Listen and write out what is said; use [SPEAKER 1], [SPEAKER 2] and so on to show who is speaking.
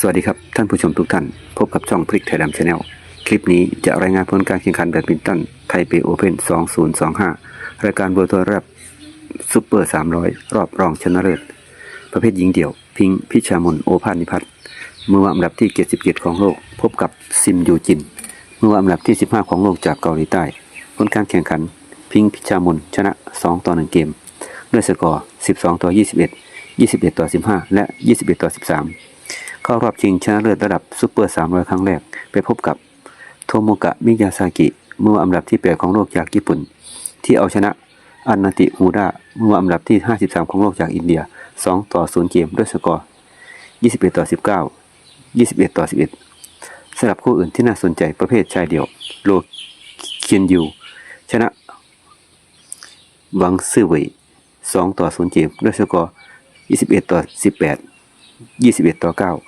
[SPEAKER 1] สวัสดีครับ ท่านผู้ชมทุกท่าน พบกับช่องพริกไทยดำชาแนลคลิปนี้จะรายงานผลการแข่งขันแบดมินตันไทเปโอเพน2025 รายการเบอร์ตัวแรบซุปเปอร์ 300 รอบรองชนะเลิศ ประเภทหญิงเดี่ยว พิงค์พิชามนโอภาสนิพัฒน์มือว่าอันดับที่ 77 ของโลก พบกับซิมยูจินมือว่าอันดับที่ 15 ของโลกจากเกาหลีใต้ ผลการแข่งขัน พิงค์พิชามนชนะ 2 ต่อ 1 เกม ด้วยสกอร์ 12 ต่อ 21 21 ต่อ 15 และ 21 ต่อ 13 เข้ารอบชิงชนะเลิศระดับซูเปอร์ 300 ครั้งแรก ไปพบกับโทโมกะมิยาซากิมืออันดับที่ 8 ของโลกจากญี่ปุ่น ที่เอาชนะอันนาติฮูดามืออันดับที่ 53 ของโลกจากอินเดีย 2 ต่อ 0 เกมด้วยสกอร์ 21 ต่อ 19 21 ต่อ 11สำหรับคู่อื่นที่น่าสนใจประเภทชายเดี่ยวโลเคียนยูชนะวังซื่อเหวย2ต่อ 0 เกมด้วยสกอร์ 21 ต่อ 18 21 ต่อ 9